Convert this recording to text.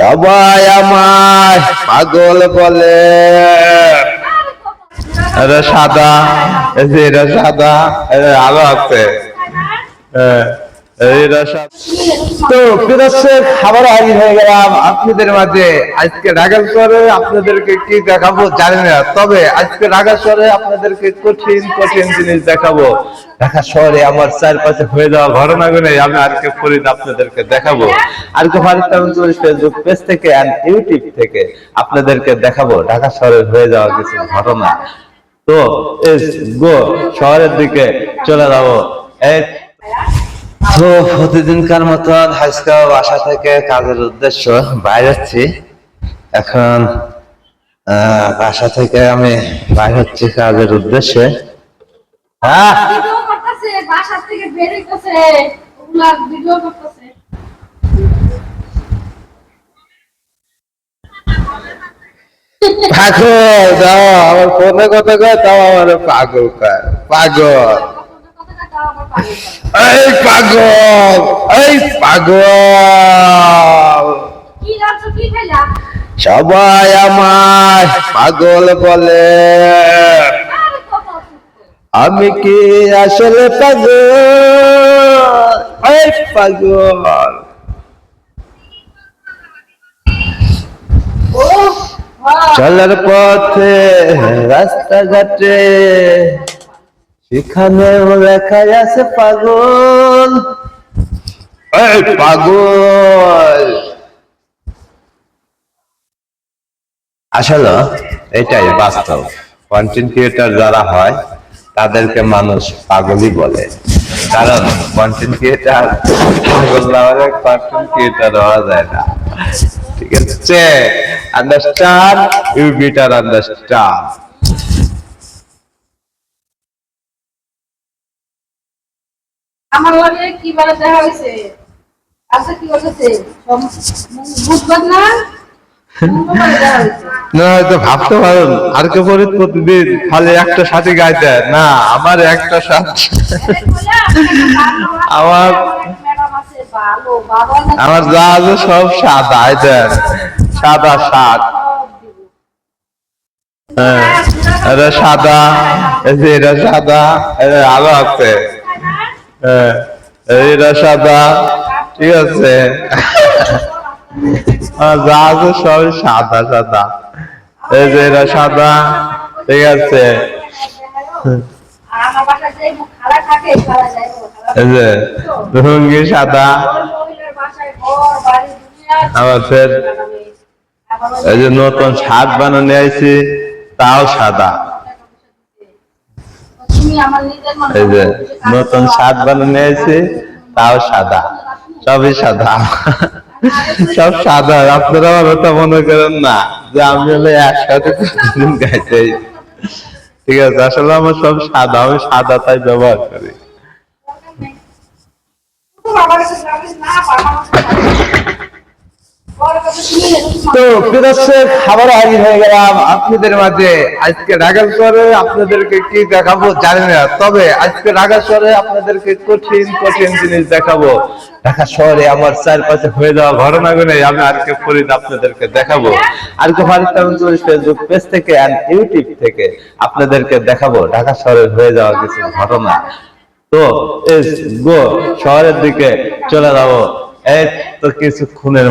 সবাই আমার পাগল বলে। এটা সাদা এটা সাদা এটা আলো আছে। হ্যাঁ, তো ফিরোজে খাবার হাজির হয়ে গেলাম আপনাদের মাঝে আজকে রাগাল করে আপনাদেরকে কি দেখাবো জানি না তবে আজকে রাগা স্বরে আপনাদেরকে কঠিন কঠিন জিনিস দেখাবো। ঢাকা শহরে আমার চারপাশে হয়ে যাওয়া ঘটনাগুলো আমি আজকে ফরিদ আপনাদেরকে দেখাবো। আজকে ফারিস্তা চল্লিশ ফেসবুক পেজ থেকে ইউটিউব থেকে আপনাদেরকে দেখাবো ঢাকা শহরের হয়ে যাওয়া কিছু ঘটনা। তো গো শহরের দিকে চলে যাব। তো প্রতিদিনকার মতন আজকে বাসা থেকে কাজের উদ্দেশ্য বাইরেছি এখন আহ, বাসা থেকে আমি বাইর হচ্ছি কাজের উদ্দেশ্যে। হ্যাঁ? করতেছে বাসা থেকে বের হইতেছে। ওগুলা ভিডিও করতেছে। পাগল দাও আমার ফোনে কথা কয় তাও আমার পাগল কয়। পাগল। এই পাগল এই পাগল। সবাই আমার পাগল বলে। আমি কি আসলে পাগল? পাগল। চলার পথে, রাস্তাঘাটে, সেখানেও লেখা আছে পাগল। পাগল। আসলে এটাই বাস্তব। কন্টেন্ট ক্রিয়েটর যারা হয় তাদেরকে মানুষ পাগলই বলে। কারণ কন্টেন্ট ক্রিয়েটার পাগল না হলে কন্টেন্ট ক্রিয়েটার হওয়া যায় না। ঠিক আছে? আন্ডারস্ট্যান্ড ইউ বেটার আন্ডারস্ট্যান্ড আমার লাগে কি বারে দেখা হয়েছে আচ্ছা কি করতেছে বুধবার না? না ভাবতে আর কে ফরিদ প্রতিদিন খালি একটা সাথে গাইতে না, আমার একটা আমার- আমার যা আছে সব সাদা দেন সাদা সাত। হ্যাঁ এটা সাদা এটা সাদা এটা আলো আছে। হ্যাঁ এটা সাদা, ঠিক আছে। যা সব সাদা সাদা। এই যে এটা সাদা, ঠিক আছে। এই যে, লুঙ্গি সাদা। আবার এই যে নতুন শার্ট বানানো আইছি, তাও সাদা। এই যে নতুন শার্ট বানানো আইছি, তাও সাদা। সবই সাদা। সব সাদা আপনারা ওটা মনে করেন না, যে আমি হলে একসাথে প্রতিদিন গাইতে ঠিক আছে, আসলে আমার সব সাদা, আমি সাদা তাই ব্যবহার করি বাবার কাছে যাবে না বাবা বড় কথা শুনে তো হাজির হয়ে গেলাম আপনাদের মাঝে আজকে রাগাল আপনাদেরকে কি দেখাবো জানি না, তবে আজকে রাগাল আপনাদেরকে কঠিন কঠিন জিনিস দেখাবো। ঢাকা শহরে আমার চারপাশে হয়ে যাওয়া ঘটনাগুলো আমি ফরিদ আপনাদেরকে দেখাবো। চল্লিশ ফেসবুক পেজ থেকে অ্যান্ড ইউটিউব থেকে আপনাদেরকে দেখাবো ঢাকা শহরের হয়ে যাওয়া কিছু ঘটনা। তো গো শহরের দিকে চলে যাব। এই তো কিছু খুনের